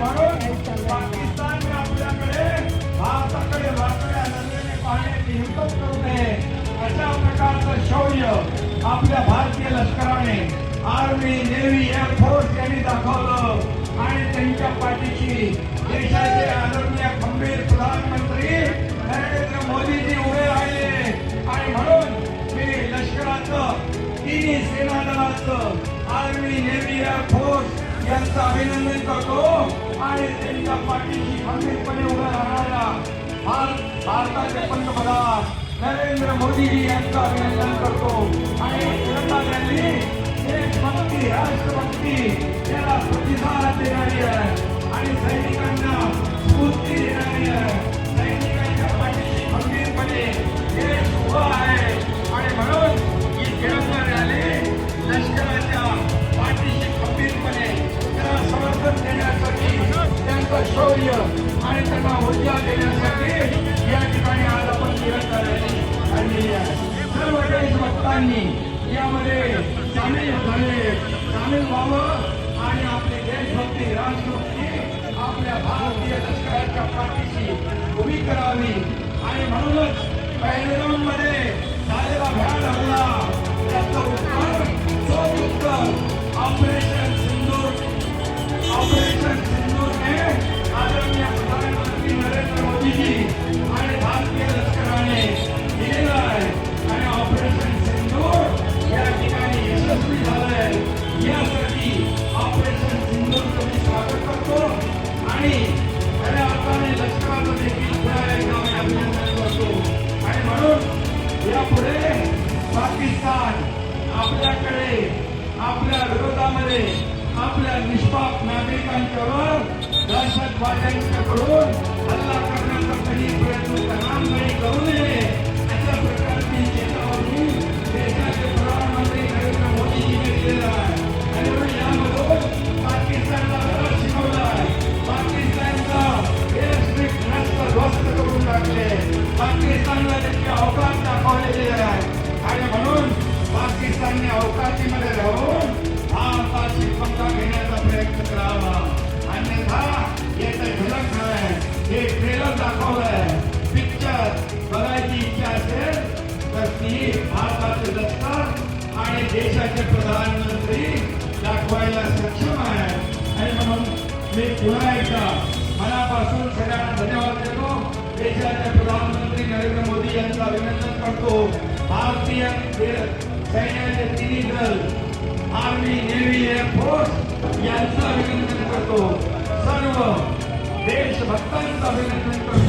पाकिस्तान आपल्याकडे भारताकडे वाकड्या नजरेने पाहण्याची हिंमत करू नये अशा प्रकारचं शौर्य आपल्या भारतीय लष्कराने आर्मी नेव्ही एअरफोर्स यांनी दाखवलं आणि त्यांच्या पाठीशी देशाचे आदरणीय खंबीर प्रधानमंत्री नरेंद्र मोदीजी उभे राहिले आणि म्हणून मी लष्कराचं तिन्ही सेना आर्मी नेव्ही एअरफोर्स यांचं अभिनंदन करतो. आणि त्यांच्या पाठीशी खंबीरपणे उभ्या राहणाऱ्या भारत भारताचे पंतप्रधान नरेंद्र मोदीजी यांचं अभिनंदन करतो. आणि तिरंदाज्यांनी देशभक्ती राष्ट्रभक्ती याला प्रतिसाद देणारी आहे. आणि सैनिकांना त्यांना ऊर्जा देण्यासाठी या ठिकाणी आज आपण तिरंगा रॅली सर्व देशभक्तांनी यामध्ये सामील झाले. सामील व्हावं आणि आपली देशभक्ती राष्ट्रभक्ती आपल्या भारतीय लष्कराच्या पाठीशी उभी करावी. आणि म्हणूनच पहलगाम झालेला भ्याड हल्ला त्याचं उत्तर चोख उत्तर ऑपरेशन सिंधूर ऑपरेशन सिंधूरने आदरणीय पुढे पाकिस्तान आपल्याकडे आपल्या विरोधामध्ये आपल्या निष्पाप नागरिकांच्यावर दहशतवाद्यांच्याकडून अवकाश आहे. आणि म्हणून पाकिस्तानने अवकाशीमध्ये राहून हा भारताची पंखा घेण्याचा प्रयत्न करावा. अन्यथा याचं झलक आहे. हे ट्रेलर दाखवलंय. पिक्चर बघायची इच्छा असेल तर ती भारताचे दत्तक आणि देशाचे प्रधानमंत्री दाखवायला सक्षम आहे. आणि म्हणून मी पुन्हा एकदा मनापासून सगळ्यांना धन्यवाद देतो. देशाचे प्रधानमंत्री नरेंद्र मोदी यांचं अभिनंदन करतो. भारतीय सैन्याचे तिन्ही दल आर्मी नेव्ही एअरफोर्स यांचं अभिनंदन करतो. सर्व देशभक्तांचं अभिनंदन करतो.